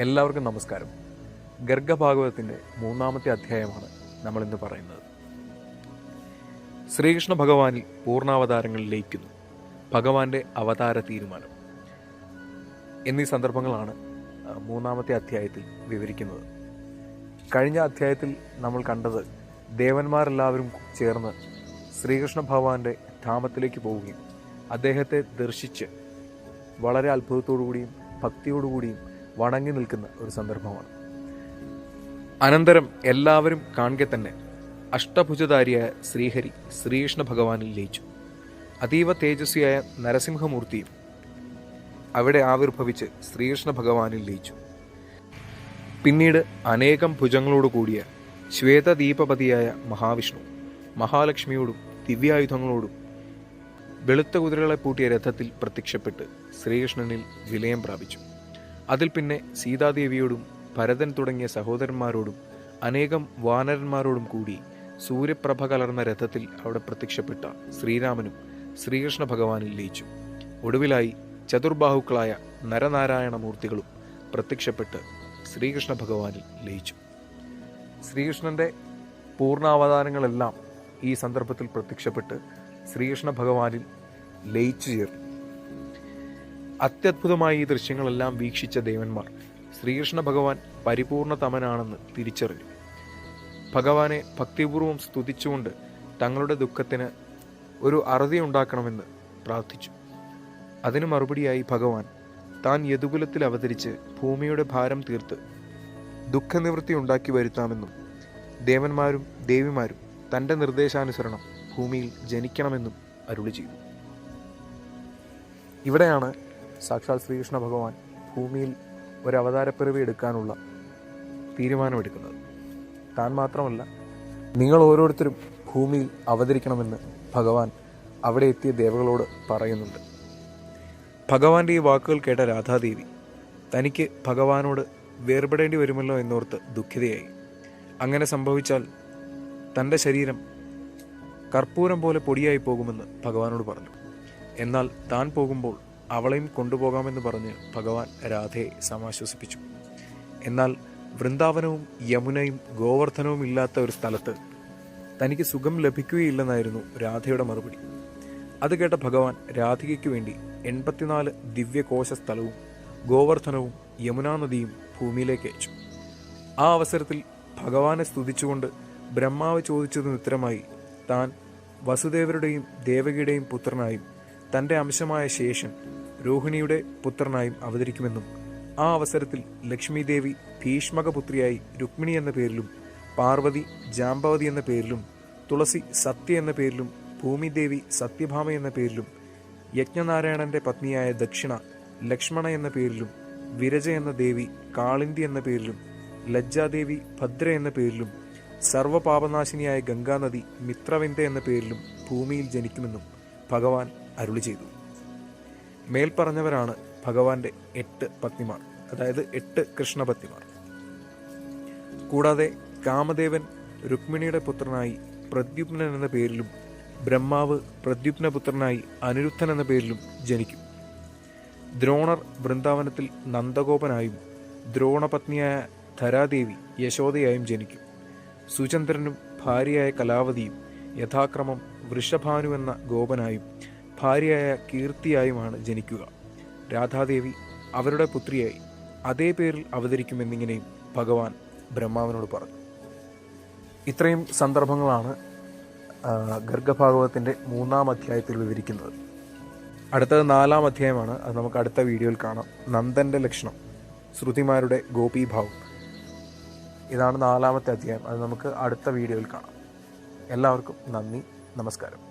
എല്ലാവർക്കും നമസ്കാരം. ഗർഗഭാഗവതത്തിന്റെ മൂന്നാമത്തെ അധ്യായമാണ് നമ്മൾ ഇന്ന് പറയുന്നത്. ശ്രീകൃഷ്ണ ഭഗവാനിൽ പൂർണാവതാരങ്ങൾ ലയിക്കുന്നു. ഭഗവാന്റെ അവതാര തീരുമാനം. എന്നീ സന്ദർഭങ്ങളാണ് മൂന്നാമത്തെ അധ്യായത്തിൽ വിവരിക്കുന്നത്. കഴിഞ്ഞ അധ്യായത്തിൽ നമ്മൾ കണ്ടത് ദേവന്മാരെല്ലാവരും ചേർന്ന് ശ്രീകൃഷ്ണ ഭഗവാന്റെ ധാമത്തിലേക്ക് പോവുകയും അദ്ദേഹത്തെ ദർശിച്ച് വളരെ അത്ഭുതത്തോടുകൂടിയും ഭക്തിയോടുകൂടിയും വണങ്ങി നിൽക്കുന്ന ഒരു സന്ദർഭമാണ്. അനന്തരം എല്ലാവരും കാണുക തന്നെ അഷ്ടഭുജധാരിയായ ശ്രീഹരി ശ്രീകൃഷ്ണ ഭഗവാനിൽ ലയിച്ചു. അതീവ തേജസ്വിയായ നരസിംഹമൂർത്തിയും അവിടെ ആവിർഭവിച്ച് ശ്രീകൃഷ്ണ ഭഗവാനിൽ ലയിച്ചു. പിന്നീട് അനേകം ഭുജങ്ങളോട് കൂടിയ ശ്വേതദീപപതിയായ മഹാവിഷ്ണു മഹാലക്ഷ്മിയോടും ദിവ്യായുധങ്ങളോടും വെളുത്ത കുതിരകളെ പൂട്ടിയ രഥത്തിൽ പ്രത്യക്ഷപ്പെട്ട് ശ്രീകൃഷ്ണനിൽ വിലയം പ്രാപിച്ചു. അതിൽ പിന്നെ സീതാദേവിയോടും ഭരതൻ തുടങ്ങിയ സഹോദരന്മാരോടും അനേകം വാനരന്മാരോടും കൂടി സൂര്യപ്രഭ കലർന്ന രഥത്തിൽ അവിടെ പ്രത്യക്ഷപ്പെട്ട ശ്രീരാമനും ശ്രീകൃഷ്ണ ഭഗവാനിൽ ലയിച്ചു. ഒടുവിലായി ചതുർബാഹുക്കളായ നരനാരായണ മൂർത്തികളും പ്രത്യക്ഷപ്പെട്ട് ശ്രീകൃഷ്ണ ഭഗവാനിൽ ലയിച്ചു. ശ്രീകൃഷ്ണന്റെ പൂർണാവതാരങ്ങളെല്ലാം ഈ സന്ദർഭത്തിൽ പ്രത്യക്ഷപ്പെട്ട് ശ്രീകൃഷ്ണ ഭഗവാനിൽ ലയിച്ചു ചേർന്നു. അത്യത്ഭുതമായ ഈ ദൃശ്യങ്ങളെല്ലാം വീക്ഷിച്ച ദേവന്മാർ. ശ്രീകൃഷ്ണ ഭഗവാൻ പരിപൂർണ തമനാണെന്ന് തിരിച്ചറിഞ്ഞു. ഭഗവാനെ ഭക്തിപൂർവം സ്തുതിച്ചുകൊണ്ട് തങ്ങളുടെ ദുഃഖത്തിന് ഒരു അറുതി ഉണ്ടാക്കണമെന്ന് പ്രാർത്ഥിച്ചു. അതിന് മറുപടിയായി ഭഗവാൻ താൻ യദുകുലത്തിൽ അവതരിച്ച് ഭൂമിയുടെ ഭാരം തീർത്ത് ദുഃഖനിവൃത്തി ഉണ്ടാക്കി വരുത്താമെന്നും ദേവന്മാരും ദേവിമാരും തന്റെ നിർദ്ദേശാനുസരണം ഭൂമിയിൽ ജനിക്കണമെന്നും അരുളി ചെയ്തു. ഇവിടെയാണ് സാക്ഷാൽ ശ്രീകൃഷ്ണ ഭഗവാൻ ഭൂമിയിൽ ഒരു എടുക്കാനുള്ള തീരുമാനമെടുക്കുന്നത്. താൻ മാത്രമല്ല നിങ്ങൾ ഓരോരുത്തരും ഭൂമിയിൽ അവതരിക്കണമെന്ന് ഭഗവാൻ അവിടെ എത്തിയ ദേവകളോട് പറയുന്നുണ്ട്. ഭഗവാന്റെ ഈ വാക്കുകൾ കേട്ട രാധാദേവി തനിക്ക് ഭഗവാനോട് വേർപെടേണ്ടി വരുമല്ലോ എന്നോർത്ത് ദുഃഖിതയായി. അങ്ങനെ സംഭവിച്ചാൽ തന്റെ ശരീരം കർപ്പൂരം പോലെ പൊടിയായി പോകുമെന്ന് ഭഗവാനോട് പറഞ്ഞു. എന്നാൽ താൻ പോകുമ്പോൾ അവളെയും കൊണ്ടുപോകാമെന്ന് പറഞ്ഞ് ഭഗവാൻ രാധയെ സമാശ്വസിപ്പിച്ചു. എന്നാൽ വൃന്ദാവനവും യമുനയും ഗോവർദ്ധനവും ഇല്ലാത്ത ഒരു സ്ഥലത്ത് തനിക്ക് സുഖം ലഭിക്കുകയില്ലെന്നായിരുന്നു രാധയുടെ മറുപടി. അത് കേട്ട ഭഗവാൻ രാധികയ്ക്ക് വേണ്ടി എൺപത്തിനാല് ദിവ്യകോശ സ്ഥലവും ഗോവർദ്ധനവും യമുനാ നദിയും ഭൂമിയിലേക്ക് അയച്ചു. ആ അവസരത്തിൽ ഭഗവാനെ സ്തുതിച്ചുകൊണ്ട് ബ്രഹ്മാവ് ചോദിച്ചതിന് ഉത്തരമായി താൻ വസുദേവരുടെയും ദേവകിയുടെയും പുത്രനായും തന്റെ അംശമായ ശേഷൻ രോഹിണിയുടെ പുത്രനായും അവതരിക്കുമെന്നും ആ അവസരത്തിൽ ലക്ഷ്മി ദേവി ഭീഷ്മകപുത്രിയായി രുക്മിണി എന്ന പേരിലും പാർവതി ജാമ്പവതി എന്ന പേരിലും തുളസി സത്യ എന്ന പേരിലും ഭൂമിദേവി സത്യഭാമ എന്ന പേരിലും യജ്ഞനാരായണന്റെ പത്നിയായ ദക്ഷിണ ലക്ഷ്മണ എന്ന പേരിലും വിരജ എന്ന ദേവി കാളിന്തി എന്ന പേരിലും ലജ്ജാദേവി ഭദ്ര എന്ന പേരിലും സർവപാപനാശിനിയായ ഗംഗാനദി മിത്രവിന്ദ എന്ന പേരിലും ഭൂമിയിൽ ജനിക്കുമെന്നും ഭഗവാൻ അരുളി ചെയ്തു. മേൽപ്പറഞ്ഞവരാണ് ഭഗവാന്റെ എട്ട് പത്നിമാർ അതായത് എട്ട് കൃഷ്ണപത്നിമാർ കൂടാതെ കാമദേവൻ രുക്മിണിയുടെ പുത്രനായി പ്രദ്യുപ്നൻ എന്ന പേരിലും ബ്രഹ്മാവ് പ്രദ്യുപ്നപുത്രനായി അനിരുദ്ധൻ എന്ന പേരിലും ജനിക്കും. ദ്രോണർ വൃന്ദാവനത്തിൽ നന്ദഗോപനായും ദ്രോണപത്നിയായ ധരാദേവി യശോദയായും ജനിക്കും. സുചന്ദ്രനും ഭാര്യയായ കലാവതിയും യഥാക്രമം വൃഷഭാനു എന്ന ഗോപനായും ഭാര്യയായ കീർത്തിയായുമാണ് ജനിക്കുക. രാധാദേവി അവരുടെ പുത്രിയായി. അതേ പേരിൽ അവതരിക്കുമെന്നിങ്ങനെയും ഭഗവാൻ ബ്രഹ്മാവിനോട് പറഞ്ഞു. ഇത്രയും സന്ദർഭങ്ങളാണ് ഗർഗഭാഗവതത്തിന്റെ മൂന്നാം അധ്യായത്തിൽ വിവരിക്കുന്നത്. അടുത്തത് നാലാം അധ്യായമാണ്. അത് നമുക്ക് അടുത്ത വീഡിയോയിൽ കാണാം. നന്ദന്റെ ലക്ഷണം ശ്രുതിമാരുടെ ഗോപീഭാവം. ഇതാണ് നാലാമത്തെ അധ്യായം. അത് നമുക്ക് അടുത്ത വീഡിയോയിൽ കാണാം. എല്ലാവർക്കും നന്ദി നമസ്കാരം.